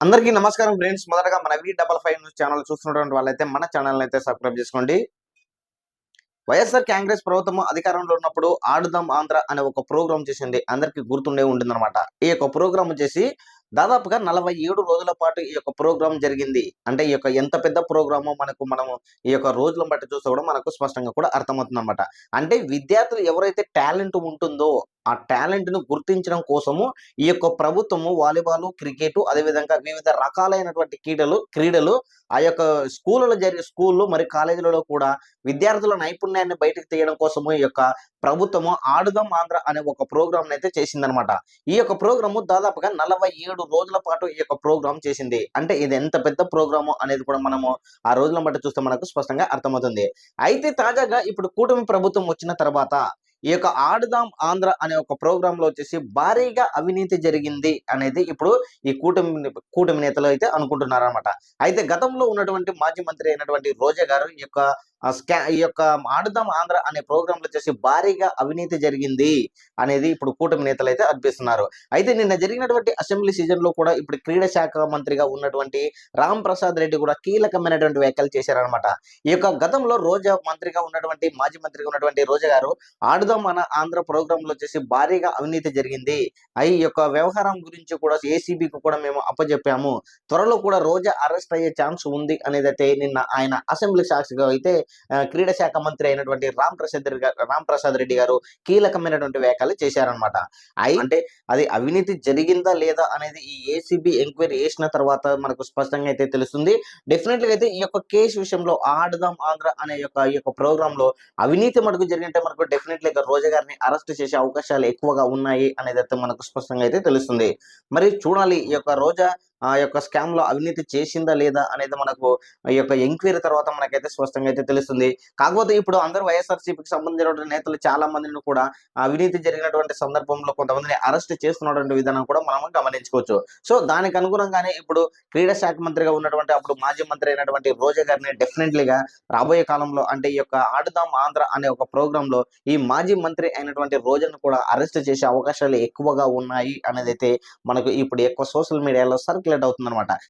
అందరికీ నమస్కారం ఫ్రెండ్స్. మొదటగా మన V double five news channel చూస్తున్నటువంటి వాళ్ళైతే మన ఛానల్ అయితే సబ్స్క్రైబ్ చేసుకోండి. వైఎస్ఆర్ కాంగ్రెస్ ప్రభుత్వం అధికారంలో ఉన్నప్పుడు ఆడుదాం ఆంధ్ర అనే ఒక ప్రోగ్రామ్ చేసింది. అందరికీ గుర్తుండే ఉంటుందన్నమాట. ఈ యొక్క ప్రోగ్రామ్ వచ్చేసి దాదాపుగా నలభై ఏడు రోజుల పాటు ఈ యొక్క ప్రోగ్రామ్ జరిగింది. అంటే ఈ యొక్క ఎంత పెద్ద ప్రోగ్రామో మనకు మనము ఈ యొక్క రోజులను బట్టి చూస్తే కూడా మనకు స్పష్టంగా కూడా అర్థమవుతుంది అనమాట అంటే విద్యార్థులు ఎవరైతే టాలెంట్ ఉంటుందో ఆ టాలెంట్ను గుర్తించడం కోసము ఈ యొక్క ప్రభుత్వము వాలీబాల్ క్రికెట్ అదేవిధంగా వివిధ రకాలైనటువంటి క్రీడలు క్రీడలు ఆ యొక్క స్కూళ్ళలో జరిగే స్కూళ్ళు మరి కాలేజీలలో కూడా విద్యార్థుల నైపుణ్యాన్ని బయటకు తీయడం కోసము ఈ యొక్క ప్రభుత్వము ఆడుదాం ఆంధ్ర అనే ఒక ప్రోగ్రామ్ అయితే చేసిందనమాట. ఈ యొక్క ప్రోగ్రాము దాదాపుగా నలభై ఏడు రోజుల పాటు ఈ యొక్క ప్రోగ్రామ్ చేసింది. అంటే ఇది ఎంత పెద్ద ప్రోగ్రాము అనేది కూడా మనము ఆ రోజులను బట్టి చూస్తే మనకు స్పష్టంగా అర్థమవుతుంది. అయితే తాజాగా ఇప్పుడు కూటమి ప్రభుత్వం వచ్చిన తర్వాత ఈ యొక్క ఆడుదాం ఆంధ్ర అనే ఒక ప్రోగ్రామ్లో వచ్చేసి భారీగా అవినీతి జరిగింది అనేది ఇప్పుడు ఈ కూటమి కూటమి నేతలు అయితే అనుకుంటున్నారు అనమాట అయితే గతంలో ఉన్నటువంటి మాజీ మంత్రి అయినటువంటి రోజా గారు ఈ యొక్క స్కా ఈ యొక్క ఆడుదాం ఆంధ్ర అనే ప్రోగ్రామ్లో వచ్చేసి భారీగా అవినీతి జరిగింది అనేది ఇప్పుడు కూటమి నేతలు అయితే అనిపిస్తున్నారు. అయితే నిన్న జరిగినటువంటి అసెంబ్లీ సీజన్లో కూడా ఇప్పుడు క్రీడా శాఖ మంత్రిగా ఉన్నటువంటి రామ్ ప్రసాద్ రెడ్డి కూడా కీలకమైనటువంటి వ్యాఖ్యలు చేశారనమాట ఈ యొక్క గతంలో రోజా మంత్రిగా ఉన్నటువంటి మాజీ మంత్రిగా ఉన్నటువంటి రోజా గారు ఆడుదాం మన ఆంధ్ర ప్రోగ్రామ్లో వచ్చేసి భారీగా అవినీతి జరిగింది. ఈ యొక్క వ్యవహారం గురించి కూడా ఏసీబీకి కూడా మేము అప్పచెప్పాము త్వరలో కూడా రోజా అరెస్ట్ అయ్యే ఛాన్స్ ఉంది అనేది అయితే నిన్న ఆయన అసెంబ్లీ సాక్షిగా అయితే క్రీడా శాఖ మంత్రి అయినటువంటి రామ్ ప్రసాద్ రెడ్డి గారు రామ్ ప్రసాద్ రెడ్డి గారు కీలకమైనటువంటి వ్యాఖ్యలు చేశారనమాట అంటే అది అవినీతి జరిగిందా లేదా అనేది ఈ ఏసీబీ ఎంక్వైరీ చేసిన తర్వాత మనకు స్పష్టంగా అయితే తెలుస్తుంది. డెఫినెట్గా అయితే ఈ యొక్క కేసు విషయంలో ఆడదాం ఆంధ్ర అనే యొక్క ఈ యొక్క ప్రోగ్రామ్లో అవినీతి మనకు జరిగినట్టే మనకు డెఫినెట్లీ రోజా గారిని అరెస్ట్ చేసే అవకాశాలు ఎక్కువగా ఉన్నాయి అనేది అయితే మనకు స్పష్టంగా అయితే తెలుస్తుంది. మరి చూడాలి ఈ యొక్క రోజా ఆ యొక్క స్కామ్లో అవినీతి చేసిందా లేదా అనేది మనకు ఈ యొక్క ఎంక్వైరీ తర్వాత మనకైతే స్పష్టంగా అయితే తెలుస్తుంది. కాకపోతే ఇప్పుడు అందరూ వైఎస్ఆర్సీపీకి సంబంధించిన నేతలు చాలా మందిని కూడా అవినీతి జరిగినటువంటి సందర్భంలో కొంతమందిని అరెస్ట్ చేస్తున్నటువంటి విధానం కూడా మనం గమనించుకోవచ్చు. సో దానికి అనుగుణంగానే ఇప్పుడు క్రీడా శాఖ మంత్రిగా ఉన్నటువంటి అప్పుడు మాజీ మంత్రి అయినటువంటి రోజా గారిని డెఫినెట్లీగా రాబోయే కాలంలో అంటే ఈ యొక్క ఆడుదాం ఆంధ్ర అనే ఒక ప్రోగ్రామ్లో ఈ మాజీ మంత్రి అయినటువంటి రోజాను కూడా అరెస్ట్ చేసే అవకాశాలు ఎక్కువగా ఉన్నాయి అనేది అయితే మనకు ఇప్పుడు ఎక్కువ సోషల్ మీడియాలో క్యాలిక్యులేట్ అవుతుంది అనమాట